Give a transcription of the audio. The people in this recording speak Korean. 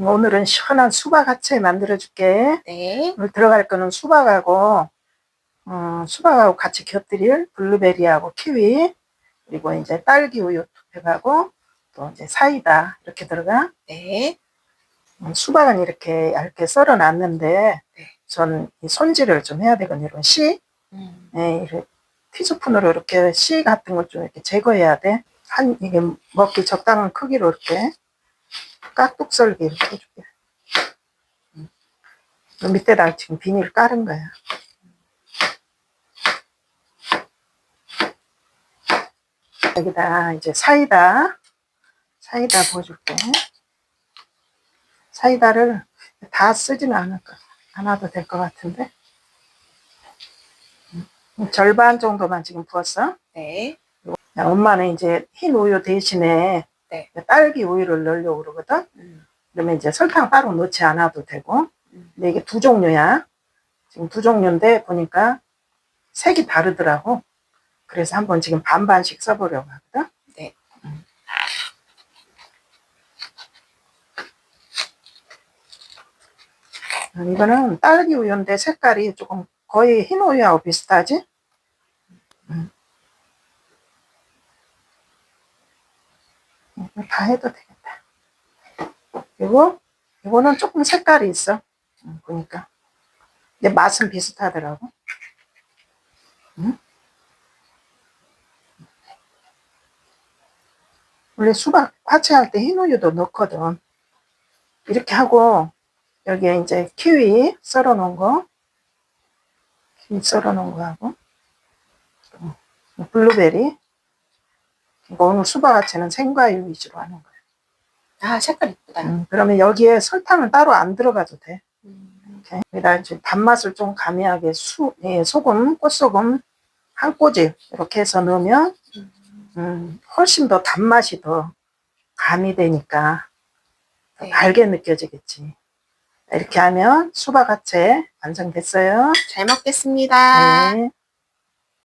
오늘은 시원한 수박 야채 만들어줄게. 네. 오늘 들어갈 거는 수박하고, 음, 수박하고 같이 곁들일 블루베리하고 키위, 그리고 이제 딸기 우유 투팩하고, 또 이제 사이다, 이렇게 들어가. 네. 음, 수박은 이렇게 얇게 썰어 놨는데, 네. 전이 손질을 좀 해야 되거든요. 이런 씨, 음. 네, 이렇게 티스푼으로 이렇게 씨 같은 걸 좀 이렇게 제거해야 돼. 한, 이게 먹기 적당한 크기로 이렇게 깍둑 썰기 이렇게 해줄게. 음. 그 밑에다 지금 비닐 깔은 거야. 여기다 이제 사이다, 사이다 부어줄게. 사이다를 다 쓰지는 않을 거, 않아도 될 것 같은데. 음, 절반 정도만 지금 부었어. 네. 야, 엄마는 이제 흰 우유 대신에 네. 딸기 우유를 넣으려고 그러거든. 음. 그러면 이제 설탕 따로 넣지 않아도 되고. 음. 근데 이게 두 종류야. 지금 두 종류인데 보니까 색이 다르더라고. 그래서 한번 지금 반반씩 써보려고 하거든. 네. 음. 음, 이거는 딸기 우유인데 색깔이 조금 거의 흰 우유하고 비슷하지? 음. 이거 다 해도 되겠다. 그리고 이거는 조금 색깔이 있어. 음, 보니까. 근데 맛은 비슷하더라고. 음? 원래 수박 화채할 때 흰우유도 넣거든. 이렇게 하고 여기에 이제 키위 썰어 놓은 거, 키위 썰어 놓은 거 하고 또 블루베리. 이거 오늘 수박 화채는 생과일 위주로 하는 거야. 아, 색깔 이쁘다. 음, 그러면 여기에 설탕은 따로 안 들어가도 돼. 음. 이렇게. 여기다 이제 단맛을 좀 가미하게 수, 예, 소금, 꽃소금 한 꼬집 이렇게 해서 넣으면 음, 훨씬 더 단맛이 더 가미되니까 더 네. 달게 느껴지겠지. 이렇게 하면 수박 야채 완성됐어요. 잘 먹겠습니다. 네.